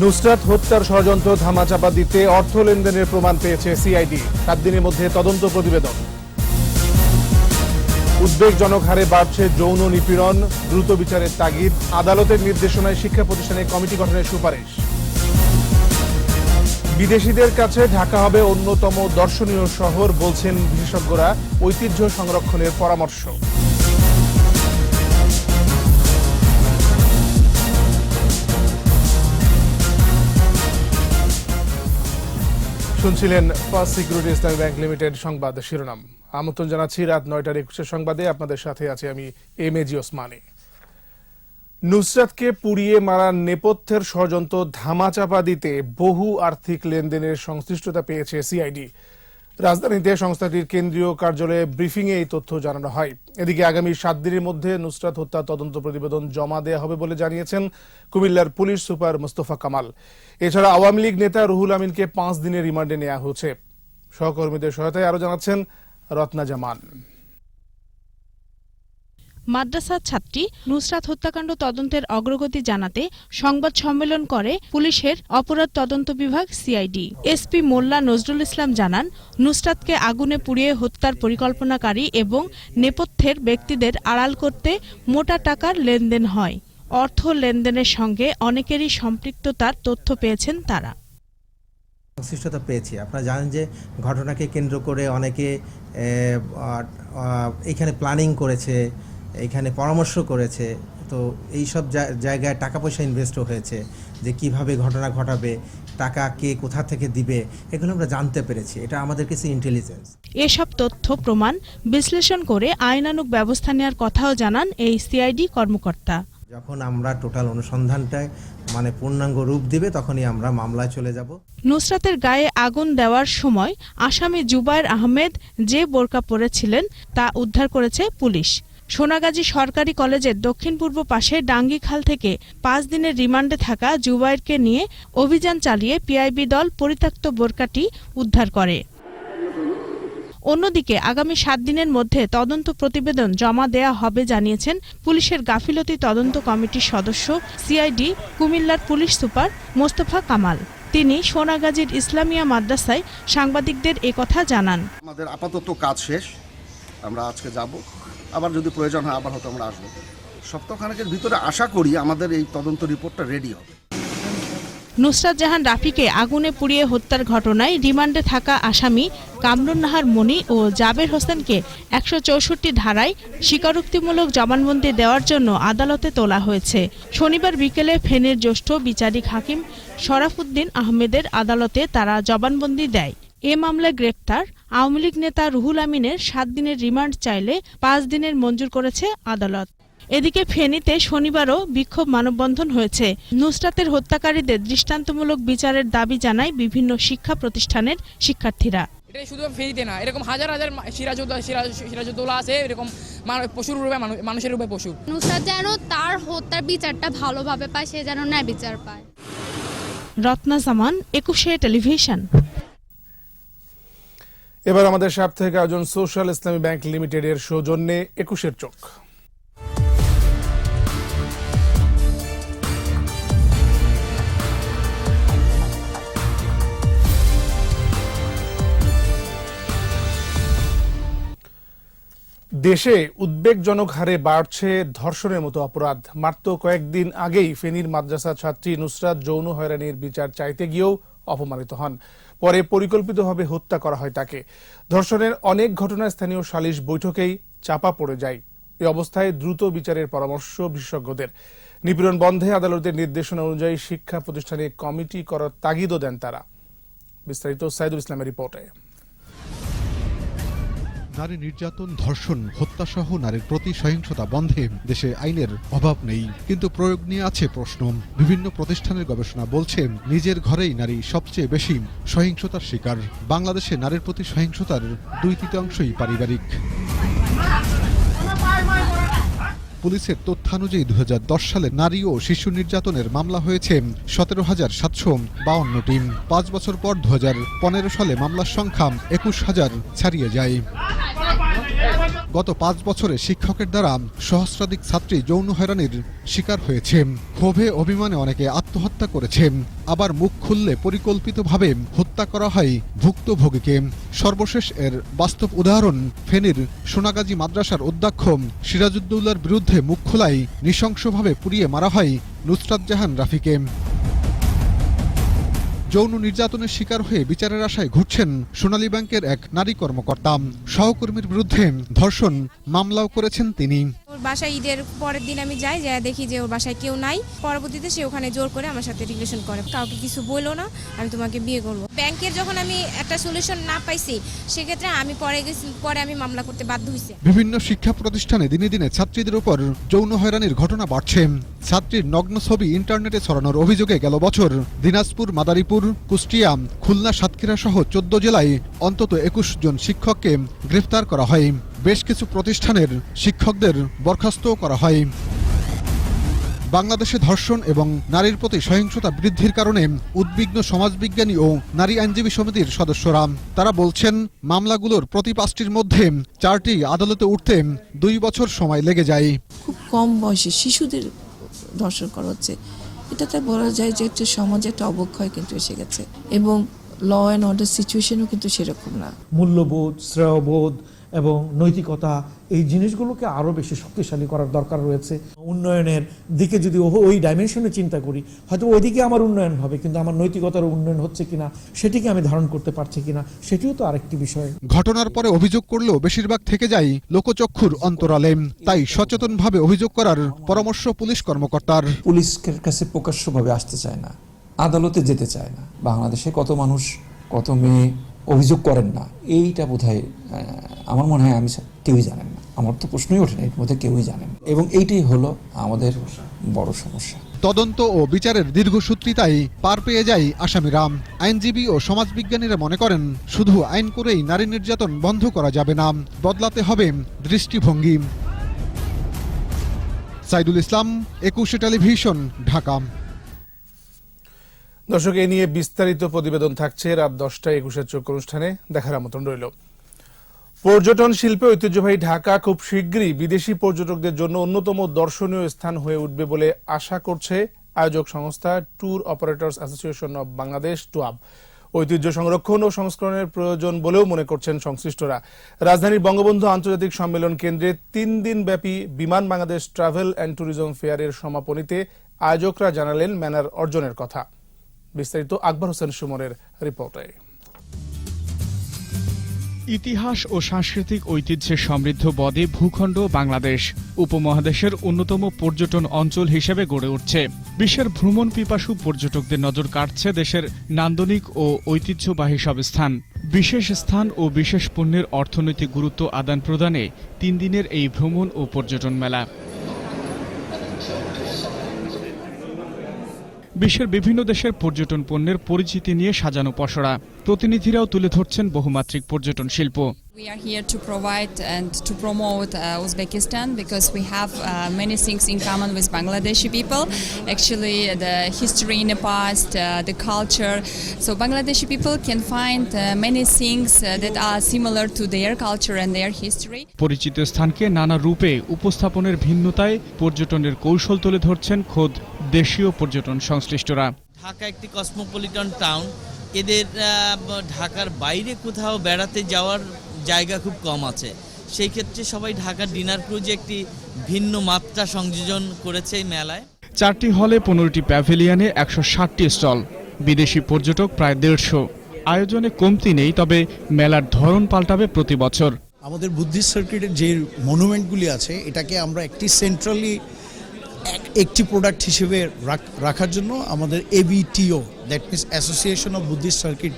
নুসরাত হত্যার ষড়যন্ত্র ধামাচাপা দিতে অর্থ লেনদেনের প্রমাণ পেয়েছে সিআইডি। সাত দিনের মধ্যে তদন্ত প্রতিবেদন। উদ্বেগজনক হারে বাড়ছে যৌন নিপীড়ন, দ্রুত বিচারের তাগিদ, আদালতের নির্দেশনায় শিক্ষা প্রতিষ্ঠানে কমিটি গঠনের সুপারিশ। বিদেশিদের কাছে ঢাকা হবে অন্যতম দর্শনীয় শহর, বলছেন বিশেষজ্ঞরা ঐতিহ্য সংরক্ষণের পরামর্শ। শুনছিলেন first security Islami bank limited সংবাদ শিরোনাম। আমন্ত্রণ জানাচ্ছি রাত নয়টার একুশের সংবাদে। আপনাদের সাথে আছি আমি এম এ ওসমানী। নুসরাতকে পুড়িয়ে মারার নেপথ্যের ষড়যন্ত্র ধামাচাপা দিতে বহু আর্থিক লেনদেনের সংশ্লিষ্টতা পেয়েছে সিআইডি। রাজধানীতে সংস্থাটির কেন্দ্রীয় কার্যালয়ে ব্রিফিংয়ে এই তথ্য জানানো হয়। এদিকে আগামী সাত দিনের মধ্যে নুসরাত হত্যা তদন্ত প্রতিবেদন জমা দেওয়া হবে বলে জানিয়েছেন কুমিল্লার পুলিশ সুপার মোস্তফা কামাল। এছাড়া আওয়ামী লীগ নেতা রুহুল আমিনকে পাঁচ দিনের রিমান্ডে নেওয়া হয়েছে। সহকর্মীদের সহায়তায় আরও জানাচ্ছেন রত্না জামান। মাদ্রাসার ছাত্রী নুসরাত হত্যাকাণ্ড তদন্তের অগ্রগতি জানাতে সংবাদ সম্মেলন করে পুলিশের অপরাধ তদন্ত বিভাগ সিআইডি। এসপি মোল্লা নজরুল ইসলাম জানান নুসরাতকে আগুনে পুড়িয়ে হত্যার পরিকল্পনাকারী এবং নেপথ্যের ব্যক্তিদের আড়াল করতে মোটা টাকার লেনদেন হয়। অর্থ লেনদেনের সঙ্গে অনেকেরই সম্পৃক্ততার তথ্য পেয়েছেন তারা। সংশ্লিষ্টতা পেয়েছি। আপনারা জানেন যে ঘটনাকে কেন্দ্র করে অনেকে এ, আ, আ, এইখানে প্ল্যানিং করেছে এইখানে পরামর্শ করেছে। তো এই সব জায়গায় টাকা পয়সা ইনভেস্টও হয়েছে যে কীভাবে ঘটনা ঘটাবে টাকা কে কোথা থেকে দিবে এগুলো আমরা জানতে পেরেছি। এটা আমাদের কিছু ইন্টেলিজেন্স এসব তথ্য প্রমাণ বিশ্লেষণ করে আইনানুগ ব্যবস্থা নেওয়ার কথাও জানান এই সিআইডি কর্মকর্তা। যখন আমরা টোটাল অনুসন্ধানটায় মানে পূর্ণাঙ্গ রূপ দিবে তখনই আমরা মামলায় চলে যাব। নুসরাতের গায়ে আগুন দেওয়ার সময় আসামি জুবায়ের আহমেদ যে বোরকা পরেছিলেন তা উদ্ধার করেছে পুলিশ। সোনাগাজী সরকারি কলেজের দক্ষিণ পূর্ব পাশে ডাঙ্গিখাল থেকে পাঁচ দিনের রিমান্ডে থাকা জুবাইরকে নিয়ে অভিযান চালিয়ে পিআইবি দল পরিত্যক্ত বোরকাটি উদ্ধার করে। অন্যদিকে আগামী সাত দিনের মধ্যে তদন্ত প্রতিবেদন জমা দেয়া হবে জানিয়েছেন পুলিশের গাফিলতি তদন্ত কমিটির সদস্য সিআইডি কুমিল্লার পুলিশ সুপার মোস্তফা কামাল। তিনি সোনাগাজীর ইসলামিয়া মাদ্রাসায় সাংবাদিকদের একথা জানান। আমাদের আপাতত কাজ শেষ। আমরা আজকে যাব। আবার যদি প্রয়োজন হয় আবার হয়তো আমরা আসব। সপ্তাহখানেকের ভিতরে আশা করি আমাদের এই তদন্ত রিপোর্টটা রেডি হবে। নুসরাত জাহান রাফিকে আগুনে পুড়িয়ে হত্যার ঘটনায় রিমান্ডে থাকা আসামি কামরুন নাহার মনি ও জাবের হোসেনকে একশো চৌষট্টি ধারায় স্বীকারোক্তিমূলক জবানবন্দি দেওয়ার জন্য আদালতে তোলা হয়েছে। শনিবার বিকেলে ফেনীর জ্যেষ্ঠ বিচারিক হাকিম শরাফুদ্দিন আহমেদের আদালতে তারা জবানবন্দি দেয়। এ মামলায় গ্রেপ্তার আওয়ামী লীগ নেতা রুহুল আমিনের সাত দিনের রিমান্ড চাইলে পাঁচ দিনের মঞ্জুর করেছে আদালত। এদিকে ফেনীতে শনিবারও বিক্ষোভ মানববন্ধন হয়েছে। নুসরাতের হত্যাকারীদের দৃষ্টান্তমূলক বিচারের দাবি জানায় বিভিন্ন শিক্ষা প্রতিষ্ঠানের শিক্ষার্থীরা। এটা শুধু ফেরিতে না এরকম হাজার হাজার মা- সিরাজউদ্দৌলা সিরাজ সিরাজউদ্দৌলা আছে এরকম পশুর রূপে মানুষের রূপে পশু। নুসরাত যেন তার হত্যার বিচারটা ভালোভাবে পায় সে যেন ন্যায় বিচার পায়। রত্না জামান একুশে টেলিভিশন। এবার আমাদের সাপ্তাহিক আয়োজন সোশ্যাল ইসলামী ব্যাংক লিমিটেডের সৌজন্যে একুশের চোখ। দেশে উদ্বেগজনক হারে বাড়ছে ধর্ষণের মতো অপরাধ। মাত্র কয়েকদিন আগেই ফেনীর মাদ্রাসা ছাত্রী নুসরাত যৌন হয়রানির বিচার চাইতে গিয়েও অপমানিত হন। পরে পরিকল্পিতভাবে হত্যা করা হয় তাকে। ধর্ষণের অনেক ঘটনা স্থানীয় সালিশ বৈঠকেই চাপা পড়ে যায়। এ অবস্থায় দ্রুত বিচারের পরামর্শ বিশেষজ্ঞদের। নিপীড়ন বন্ধে আদালতের নির্দেশনা অনুযায়ী শিক্ষা প্রতিষ্ঠানে কমিটি করার তাগিদও দেন তারা। বিস্তারিত সাইদুল ইসলামের রিপোর্টে। নারী নির্যাতন, ধর্ষণ, হত্যাসহ নারীর প্রতি সহিংসতা বন্ধে দেশে আইনের অভাব নেই। কিন্তু প্রয়োগ নিয়ে আছে প্রশ্ন। বিভিন্ন প্রতিষ্ঠানের গবেষণা বলছে, নিজের ঘরেই নারী সবচেয়ে বেশি সহিংসতার শিকার। বাংলাদেশে নারীর প্রতি সহিংসতার দুই তৃতীয়াংশই পারিবারিক। পুলিশের তথ্যানুযায়ী দু হাজার দশ সালে নারী ও শিশু নির্যাতনের মামলা হয়েছে সতেরো হাজার সাতশো বাউন্নটি পাঁচ বছর পর দু হাজার পনেরো সালে মামলার সংখ্যা একুশ হাজার ছাড়িয়ে যায়। গত পাঁচ বছরে শিক্ষকের দ্বারা সহস্রাধিক ছাত্রী যৌন হয়রানির শিকার হয়েছে। ক্ষোভে, অভিমানে অনেকে আত্মহত্যা করেছে। আবার মুখ খুললে পরিকল্পিতভাবে হত্যা করা হয় ভুক্তভোগীকে। সর্বশেষ এর বাস্তব উদাহরণ ফেনীর সোনাগাজী মাদ্রাসার অধ্যক্ষ সিরাজউদ্দৌলার বিরুদ্ধে মুখ খোলাই নৃশংসভাবে পুড়িয়ে মারা হয় নুসরাত জাহান রাফিকে। যৌন নির্যাতনের শিকার হয়ে বিচারের আশায় ঘুরছেন সোনালী ব্যাংকের এক নারী কর্মকর্তা। সহকর্মীর বিরুদ্ধে ধর্ষণ মামলাও করেছেন তিনি। বাসায় ঈদের পরের দিন আমি যাই যা দেখি যে ওর বাসায় কেউ নাই। পরবর্তীতে সে ওখানে জোর করে আমার সাথে রিলেশন করে। কাউকে কিছু বলল না, আমি তোমাকে বিয়ে করব। ব্যাংকের যখন আমি একটা সলিউশন না পাইছি, সেক্ষেত্রে আমি পরে গেছি, পরে আমি মামলা করতে বাধ্য হয়েছি বিভিন্ন শিক্ষা প্রতিষ্ঠানে দিনে দিনে ছাত্রীদের উপর যৌন হয়রানির ঘটনা বাড়ছে। ছাত্রীর নগ্ন ছবি ইন্টারনেটে ছড়ানোর অভিযোগে গেল বছর। দিনাজপুর, মাদারীপুর, কুষ্টিয়া, খুলনা সাতক্ষীরা সহ চোদ্দ জেলায় অন্তত একুশ জন শিক্ষককে গ্রেফতার করা হয়। বেশ কিছু প্রতিষ্ঠানের শিক্ষকদের বরখাস্তও করা হয়। বাংলাদেশে ধর্ষণ এবং নারীর প্রতি সহিংসতা বৃদ্ধির কারণে উদ্বিগ্ন সমাজবিজ্ঞানী ও নারী আইনজীবী সমিতির সদস্যরা তারা বলছেন মামলাগুলোর প্রতি পাঁচটির মধ্যে চারটি আদালতে উঠতে দুই বছর সময় লেগে যায়। খুব কম বয়সে শিশুদের ধর্ষণ করা হচ্ছে। এটাতে বলা যায় যে একটা সমাজে একটা অবক্ষয় কিন্তু এসে গেছে এবং ল অ্যান্ড অর্ডার সিচুয়েশনও কিন্তু সেরকম না। মূল্যবোধ শ্রেয়বোধ এবং নৈতিকতা এই জিনিসগুলোকে আরও বেশি শক্তিশালী করার দরকার রয়েছে। উন্নয়নের দিকে যদি ও- ওই ডাইমেনশনে চিন্তা করি হয়তো ওইদিকে আমার উন্নয়ন হবে কিন্তু আমার নৈতিকতার উন্নয়ন হচ্ছে কিনা সেটিকে আমি ধারণ করতে পারছি কিনা সেটিও তো আরেকটি বিষয়। ঘটনার পরে অভিযোগ করলেও বেশিরভাগ থেকে যায় লোকচক্ষুর অন্তরালে তাই সচেতনভাবে অভিযোগ করার পরামর্শ পুলিশ কর্মকর্তার। পুলিশের কাছে প্রকাশ্যভাবে আসতে চায় না আদালতে যেতে চায় না। বাংলাদেশে কত মানুষ কত মেয়ে অভিযোগ করেন না। এইটা আহ, আমার মনে হয় আমি কেউই জানেন না। আমার তো প্রশ্নই ওঠে না এর মধ্যে কেউই জানেন এবং এইটাই হলো আমাদের বড় সমস্যা। তদন্ত ও বিচারের দীর্ঘসূত্রিতায় পার পেয়ে যায় আসামিরা আইনজীবী ও সমাজবিজ্ঞানীরা মনে করেন শুধু আইন করেই নারী নির্যাতন বন্ধ করা যাবে না বদলাতে হবে দৃষ্টিভঙ্গি। সাইদুল ইসলাম একুশে টেলিভিশন ঢাকা। দর্শক, এ নিয়ে বিস্তারিত প্রতিবেদন থাকছে রাত দশটায় একুশের চোখ অনুষ্ঠানে। দেখার আমন্ত্রণ রইল। পর্যটন শিল্পে ঐতিহ্যবাহী ঢাকা খুব শীঘ্রই বিদেশি পর্যটকদের জন্য অন্যতম দর্শনীয় স্থান হয়ে উঠবে বলে আশা করছে আয়োজক সংস্থা tour operators association of Bangladesh, TOAB. ঐতিহ্য সংরক্ষণ ও সংস্করণের প্রয়োজন বলেও মনে করছেন সংশ্লিষ্টরা। রাজধানীর বঙ্গবন্ধু আন্তর্জাতিক সম্মেলন কেন্দ্রে তিন দিন ব্যাপী Biman Bangladesh travel and tourism ফেয়ারের সমাপনীতে আয়োজকরা জানালেন ম্যানার অর্জনের কথা। বিস্তারিত আকবর হোসেন সুমনের রিপোর্টে। ইতিহাস ও সাংস্কৃতিক ঐতিহ্যে সমৃদ্ধ বদে ভূখণ্ড বাংলাদেশ উপমহাদেশের অন্যতম পর্যটন অঞ্চল হিসেবে গড়ে উঠছে। বিশ্বের ভ্রমণ পিপাসু পর্যটকদের নজর কাটছে দেশের নান্দনিক ও ঐতিহ্যবাহী সব স্থান। বিশেষ স্থান ও বিশেষ পণ্যের অর্থনৈতিক গুরুত্ব আদান প্রদানে তিন দিনের এই ভ্রমণ ও পর্যটন মেলা। বিশ্বের বিভিন্ন দেশের পর্যটন পণ্যের পরিচিতি নিয়ে সাজানো পসরা প্রতিনিধিরাও তুলে ধরছেন বহুমাত্রিক পর্যটন শিল্প We are here to provide and to promote uh, Uzbekistan because we have uh, many things in common with Bangladeshi people. Actually, the history in the past, uh, the culture. So Bangladeshi people can find uh, many things uh, that are similar to their culture and their history. পরিচিত স্থানকে নানা রূপে উপস্থাপনের ভিন্নতায় পর্যটনের কৌশল তুলে ধরছেন খোদ দেশীয় পর্যটন সংশ্লিষ্টরা। ঢাকা একটি কসমোপলিটন টাউন। এদের ঢাকার বাইরে কোথাও বেড়াতে যাওয়ার জায়গা খুব কম আছে। সেই ক্ষেত্রে সবাই ঢাকার ডিনার ক্রুজে একটি ভিন্ন মাত্রা সংযোজন করেছে এই মেলায়। চারটি হলে পনেরোটি প্যাভিলিয়নে একশো ষাটটি স্টল। বিদেশি পর্যটক প্রায় দেড়শো। আয়োজনে কমতি নেই তবে মেলার ধরন পাল্টাবে প্রতি বছর। আমাদের বুদ্ধিস্ট সার্কিটের যে মনুমেন্টগুলি আছে এটাকে আমরা একটি সেন্ট্রালি একটি প্রোডাক্ট হিসেবে রাখ- রাখার জন্য আমাদের ABTO that means association of Buddhist circuit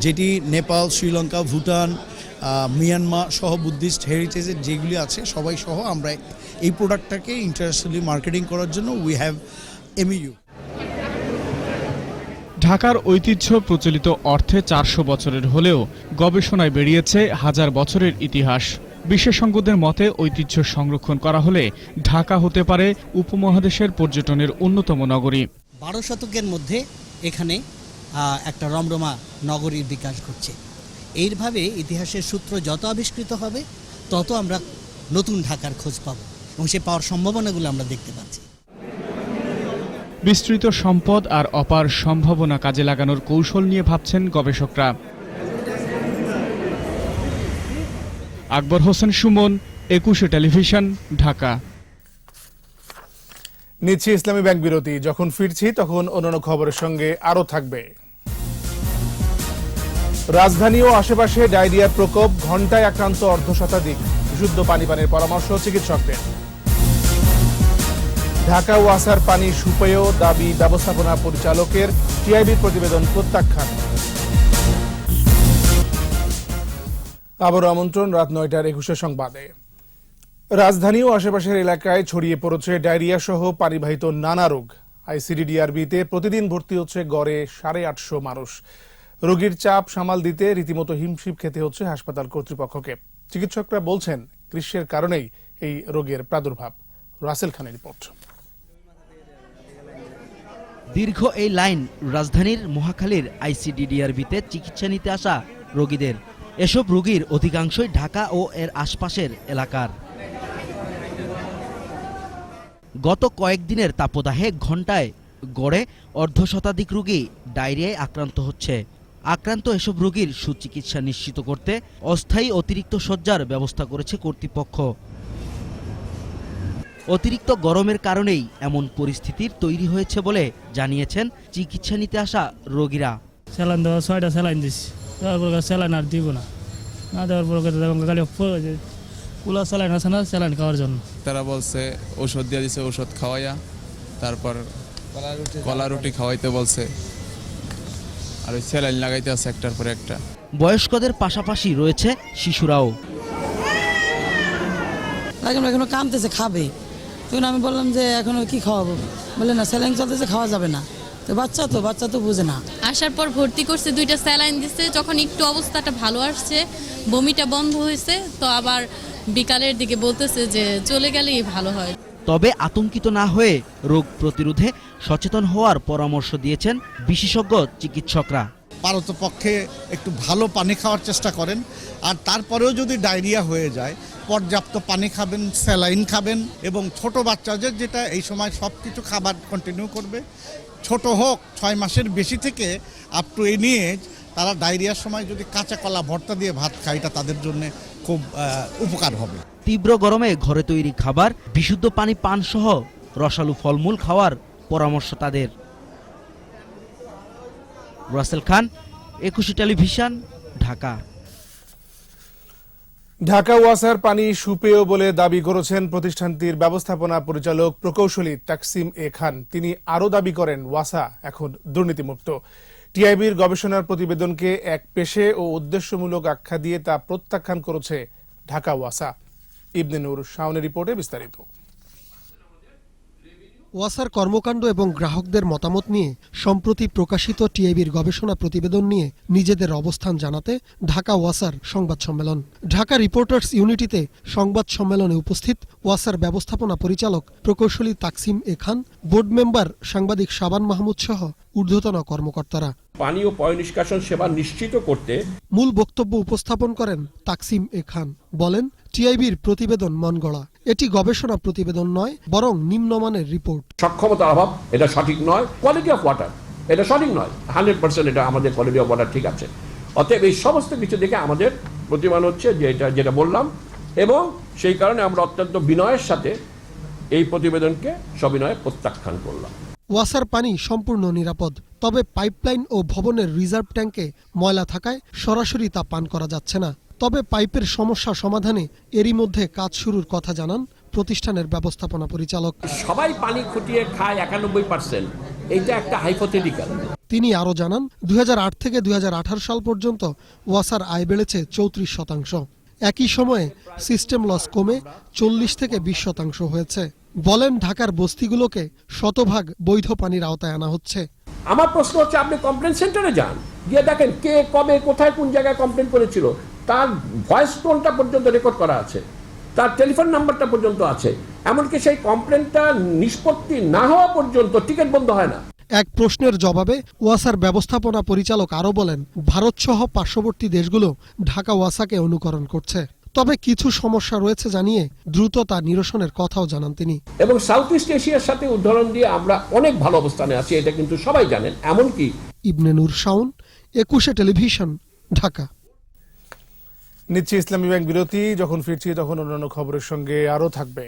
যেটি নেপাল, শ্রীলঙ্কা, ভুটান মিয়ানমার সহ বুদ্ধিস্ট হেরিটেজের যেগুলি আছে, সবাই সহ আমরা এই প্রোডাক্টটাকে ইন্টারন্যাশনালি মার্কেটিং করার জন্য উই হ্যাভ এমইউ ঢাকার ঐতিহ্য প্রচলিত অর্থে চারশো বছরের হলেও গবেষণায় বেরিয়েছে হাজার বছরের ইতিহাস। বিশেষজ্ঞদের মতে ঐতিহ্য সংরক্ষণ করা হলে ঢাকা হতে পারে উপমহাদেশের পর্যটনের অন্যতম নগরী। বারো শতকের মধ্যে এখানে একটা রমরমা নগরীর বিকাশ ঘটছে। এইভাবে ইতিহাসের সূত্র যত আবিষ্কৃত হবে তত আমরা নতুন ঢাকার খোঁজ পাবো এবং সে পাওয়ার সম্ভাবনাগুলো আমরা দেখতে পাচ্ছি। বিস্তৃত সম্পদ আর অপার সম্ভাবনা কাজে লাগানোর কৌশল নিয়ে ভাবছেন গবেষকরা। আকবর হোসেন সুমন, একুশে টেলিভিশন, ঢাকা। নিচ্ছি ইসলামী ব্যাংক বিরতি। যখন ফিরছি তখন অন্যান্য খবরের সঙ্গে আরও থাকবে। রাজধানী ও আশেপাশে ডায়রিয়ার প্রকোপ ঘন্টায় আক্রান্ত অর্ধ শতাধিক বিশুদ্ধ পানি পানের পরামর্শ চিকিৎসকদের। ঢাকা ওয়াসার পানি সুপেয় দাবি ব্যবস্থাপনা পরিচালকের টিআইবির প্রতিবেদন প্রত্যাখ্যান। আবারও আমন্ত্রণ রাত নয়টার একুশে সংবাদে। রাজধানী ও আশেপাশের এলাকায় ছড়িয়ে পড়েছে ডায়রিয়া সহ পানিবাহিত নানা রোগ। আইসিডিডিআরবিতে প্রতিদিন ভর্তি হচ্ছে গড়ে সাড়ে আটশো মানুষ। রোগীর চাপ সামাল দিতে রীতিমতো হিমশিম খেতে হচ্ছে হাসপাতাল কর্তৃপক্ষকে। চিকিৎসকরা বলছেন, গ্রীষ্মের কারণেই এই রোগের প্রাদুর্ভাব। রাসেল খানের রিপোর্ট। দীর্ঘ এই লাইন রাজধানীর মহাখালীর আইসিডিডিআরবিতে চিকিৎসা নিতে আসা রোগীদের এসব রোগীর অধিকাংশই ঢাকা ও এর আশপাশের এলাকার। গত কয়েকদিনের তাপদাহে ঘন্টায় গড়ে অর্ধ শতাধিক রোগী ডায়রিয়ায় আক্রান্ত হচ্ছে। আক্রান্ত এসব রোগীর সুচিকিৎসা নিশ্চিত করতে অস্থায়ী অতিরিক্ত শয্যার ব্যবস্থা করেছে কর্তৃপক্ষ। অতিরিক্ত গরমের কারণেই এমন পরিস্থিতির তৈরি হয়েছে বলে জানিয়েছেন চিকিৎসা নিতে আসা রোগীরা। দেওয়ার পর স্যালাইন আর দিব না। না দেওয়ার পর খালি কুলা স্যালাইন আছে না স্যালাইন খাওয়ার জন্য। তারা বলছে ওষুধ দিয়ে দিছে ওষুধ খাওয়াইয়া। তারপর কলা রুটি খাওয়াইতে বলছে। আর ওই স্যালাইন লাগাইতে আছে একটার পর একটা। বয়স্কদের পাশাপাশি রয়েছে শিশুরাও। এখন এখনও কামতেছে খাবে। তখন আমি বললাম যে এখনও কি খাওয়াবো? বলে না স্যালাইন চলতেছে খাওয়া যাবে না। তো বাচ্চা তো বাচ্চা তো বুঝে না। আসার পর ভর্তি করছে দুইটা স্যালাইন দিচ্ছে যখন একটু অবস্থাটা ভালো আসছে বমিটা বন্ধ হয়েছে তো আবার বিকালের দিকে বলতেছে যে চলে গেলেই ভালো হয়। তবে আতঙ্কিত না হয়ে রোগ প্রতিরোধে সচেতন হওয়ার পরামর্শ দিয়েছেন বিশেষজ্ঞ চিকিৎসকরা। পারতপক্ষে একটু ভালো পানি খাওয়ার চেষ্টা করেন আর তারপরেও যদি ডায়রিয়া হয়ে যায় পর্যাপ্ত পানি খাবেন স্যালাইন খাবেন এবং ছোট বাচ্চাদের যেটা এই সময় সব কিছু খাবার কন্টিনিউ করবে ছোট হোক, ছয় মাসের বেশি থেকে আপ টু এই নিয়ে তারা ডায়রিয়ার সময় যদি কাঁচা কলা, ভর্তা দিয়ে ভাত খায়, এটা তাদের জন্য খুব উপকার হবে। তীব্র গরমে ঘরে তৈরি খাবার, বিশুদ্ধ পানি পান সহ রসালো ফলমূল খাওয়ার পরামর্শ তাদের। রাসেল খান, একুশে টেলিভিশন, ঢাকা। ঢাকা ওয়াসার পানি সুপেয় বলে দাবি করেছেন প্রতিষ্ঠানটির ব্যবস্থাপনা পরিচালক প্রকৌশলী তাকসিম এ খান। তিনি আরও দাবি করেন, ওয়াসা এখন দুর্নীতিমুক্ত। টিআইবির গবেষণার প্রতিবেদনকে এক পেশে ও উদ্দেশ্যমূলক আখ্যা দিয়ে তা প্রত্যাখ্যান করেছে ঢাকা ওয়াসা। ইবনে নূর শাওনের রিপোর্টে বিস্তারিত। ওয়াসার কর্মকাণ্ড এবং গ্রাহকদের মতামত নিয়ে সম্প্রতি প্রকাশিত টিআইবির গবেষণা প্রতিবেদন নিয়ে নিজেদের অবস্থান জানাতে ঢাকা ওয়াসার সংবাদ সম্মেলন। ঢাকা রিপোর্টার্স ইউনিটিতে সংবাদ সম্মেলনে উপস্থিত ওয়াসার ব্যবস্থাপনা পরিচালক প্রকৌশলী Taqsim A Khan board member সাংবাদিক শাবান মাহমুদ সহ ঊর্ধ্বতন কর্মকর্তারা। পানি ও পয় নিষ্কাশন সেবা নিশ্চিত করতে মূল বক্তব্য উপস্থাপন করেন তাকসিম এ খান। বলেন টিআইবির প্রতিবেদন মনগড়া। এটি গবেষণা প্রতিবেদন নয় বরং নিম্নমানের রিপোর্ট। সক্ষমতার অভাব এটা সঠিক নয় কোয়ালিটি অফ ওয়াটার এটা সঠিক নয় হান্ড্রেড পার্সেন্ট এটা আমাদের কোয়ালিটি অফ ওয়াটার ঠিক আছে। অতএব এই সমস্ত কিছু দেখে আমাদের প্রতিমান হচ্ছে যে এটা যেটা বললাম এবং সেই কারণে আমরা অত্যন্ত বিনয়ের সাথে এই প্রতিবেদনকে সবিনয়ে প্রত্যাখ্যান করলাম। ওয়াসার পানি সম্পূর্ণ নিরাপদ তবে পাইপলাইন ও ভবনের রিজার্ভ ট্যাঙ্কে ময়লা থাকায় সরাসরি তা পান করা যাচ্ছে না। তবে পাইপের সমস্যা সমাধানে এরই মধ্যে কাজ শুরুর কথা জানান প্রতিষ্ঠানের ব্যবস্থাপনা পরিচালক। সবাই পানি খুঁটিয়ে খায় একানব্বই পার্সেন্ট। এইটা একটা হাইপোথেটিক্যাল। তিনি আরও জানান দুই হাজার আট থেকে দুই হাজার আঠারো সাল পর্যন্ত ওয়াসার আয় বেড়েছে চৌত্রিশ শতাংশ। একই সময়ে সিস্টেম লস কমে চল্লিশ থেকে বিশ শতাংশ হয়েছে। বলেন ঢাকার বস্তিগুলোকে শতভাগ বৈধ পানির আওতায় আনা হচ্ছে। আমার প্রশ্ন হচ্ছে, আপনি কমপ্লেন সেন্টারে যান, গিয়ে দেখেন কে কবে কোথায় কোন জায়গায় কমপ্লেন করেছিল। তার ভয়েস টোনটা পর্যন্ত রেকর্ড করা আছে, তার টেলিফোন নাম্বারটা পর্যন্ত আছে। এমনকি সেই কমপ্লেনটা নিষ্পত্তি না হওয়া পর্যন্ত টিকিট বন্ধ হয় না। এক প্রশ্নের জবাবে ওয়াসার ব্যবস্থাপনা পরিচালক আরও বলেন, ভারতসহ পার্শ্ববর্তী দেশগুলো ঢাকা ওয়াসাকে অনুকরণ করছে। তবে কিছু সমস্যা রয়েছে জানিয়ে দ্রুত তা নিরসনের কথাও জানান তিনি। এবং সাউথ ইস্ট এশিয়ার সাথে উদাহরণ দিয়ে আমরা অনেক ভালো অবস্থানে আছি এটা কিন্তু সবাই জানেন। এমনকি ইবনে নূর শাওন একুশে টেলিভিশন ঢাকা। নিচ্ছি ইসলামী ব্যাংক বিরতি যখন ফিরছি তখন অন্যান্য খবরের সঙ্গে আরও থাকবে।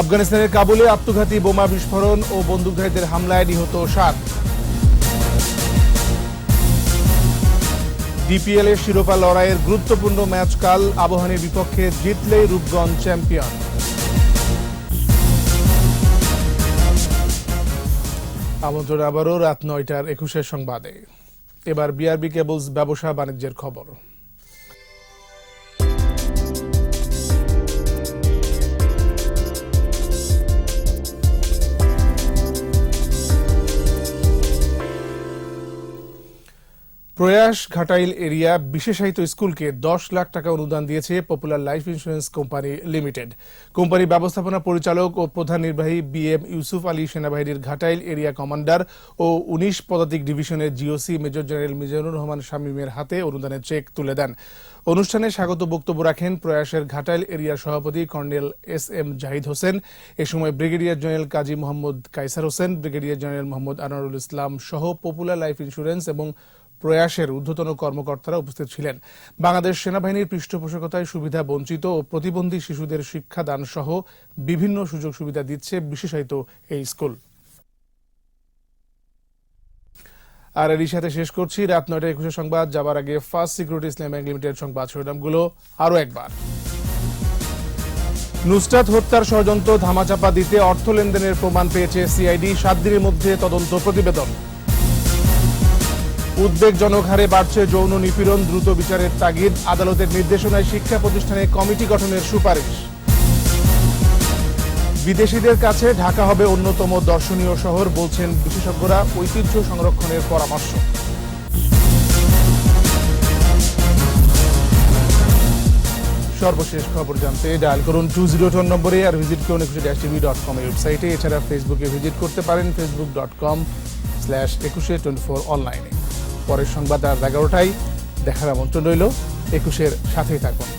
আফগানিস্তানের কাবুলে আত্মঘাতী বোমা বিস্ফোরণ ও বন্দুকধারীদের হামলায় নিহত সাত। ডিপিএল এর শিরোপা লড়াইয়ের গুরুত্বপূর্ণ ম্যাচ কাল আবহানের বিপক্ষে জিতলেই রূপগঞ্জ চ্যাম্পিয়ন। আমন্ত্রণ আবারও রাত নয়টার একুশের সংবাদে। এবার বিআরবি কেবলস ব্যবসা বাণিজ্যের খবর। প্রয়াস ঘাটাইল এরিয়া বিশেষায়িত স্কুলকে দশ লাখ টাকা অনুদান দিয়েছে popular life insurance company limited. Company ব্যবস্থাপনা পরিচালক ও প্রধান নির্বাহী বি এম ইউসুফ আলী সেনাবাহিনীর ঘাটাইল এরিয়া কমান্ডার ও উনিশ পদাতিক ডিভিশনের GOC major general Mizanur Rahman শামীমের হাতে অনুদানের চেক তুলে দেন। অনুষ্ঠানে স্বাগত বক্তব্য রাখেন প্রয়াসের ঘাটাইল এরিয়ার সভাপতি colonel S M Zahid Hossain. এ সময় brigadier general Kazi Mohammad Kaiser Hossain, brigadier general Mohammad Anwarul Islam সহ পপুলার লাইফ ইন্স্যুরেন্স এবং প্রয়াসের ঊর্ধ্বতন কর্মকর্তারা উপস্থিত ছিলেন। বাংলাদেশ সেনাবাহিনীর পৃষ্ঠপোষকতায় সুবিধা বঞ্চিত ও প্রতিবন্ধী শিশুদের শিক্ষাদান সহ বিভিন্ন সুযোগ সুবিধা দিচ্ছে বিশেষায়িত এই স্কুল। আর এরই সাথে শেষ করছি রাত নয়টা একুশে সংবাদ। যাবার আগে first security Islam bank limited সংবাদ শিরোনামগুলো আরও একবার। নুসরাত হত্যার ষড়যন্ত্র ধামাচাপা দিতে অর্থ লেনদেনের প্রমাণ পেয়েছে সিআইডি। সাত দিনের মধ্যে তদন্ত প্রতিবেদন। উদ্বেগজনক হারে বাড়ছে যৌন নিপীড়ন, দ্রুত বিচারের তাগিদ, আদালতের নির্দেশনায় শিক্ষা প্রতিষ্ঠানে কমিটি গঠনের সুপারিশ। বিদেশিদের কাছে ঢাকা হবে অন্যতম দর্শনীয় শহর, বলছেন বিশেষজ্ঞরা ঐতিহ্য সংরক্ষণের পরামর্শ। সর্বশেষ খবর জানতে ডায়াল করুন টু জিরো টন নম্বরে আর ভিজিট করুন একুশে ড্যাশ টিভি ডট কম ওয়েবসাইটে। এছাড়া ফেসবুকে ভিজিট করতে পারেন Facebook dot com slash Ekushey twenty four অনলাইনে পরের সংবাদ রাত এগারোটায় দেখার আমন্ত্রণ রইল। একুশের সাথেই থাকুন।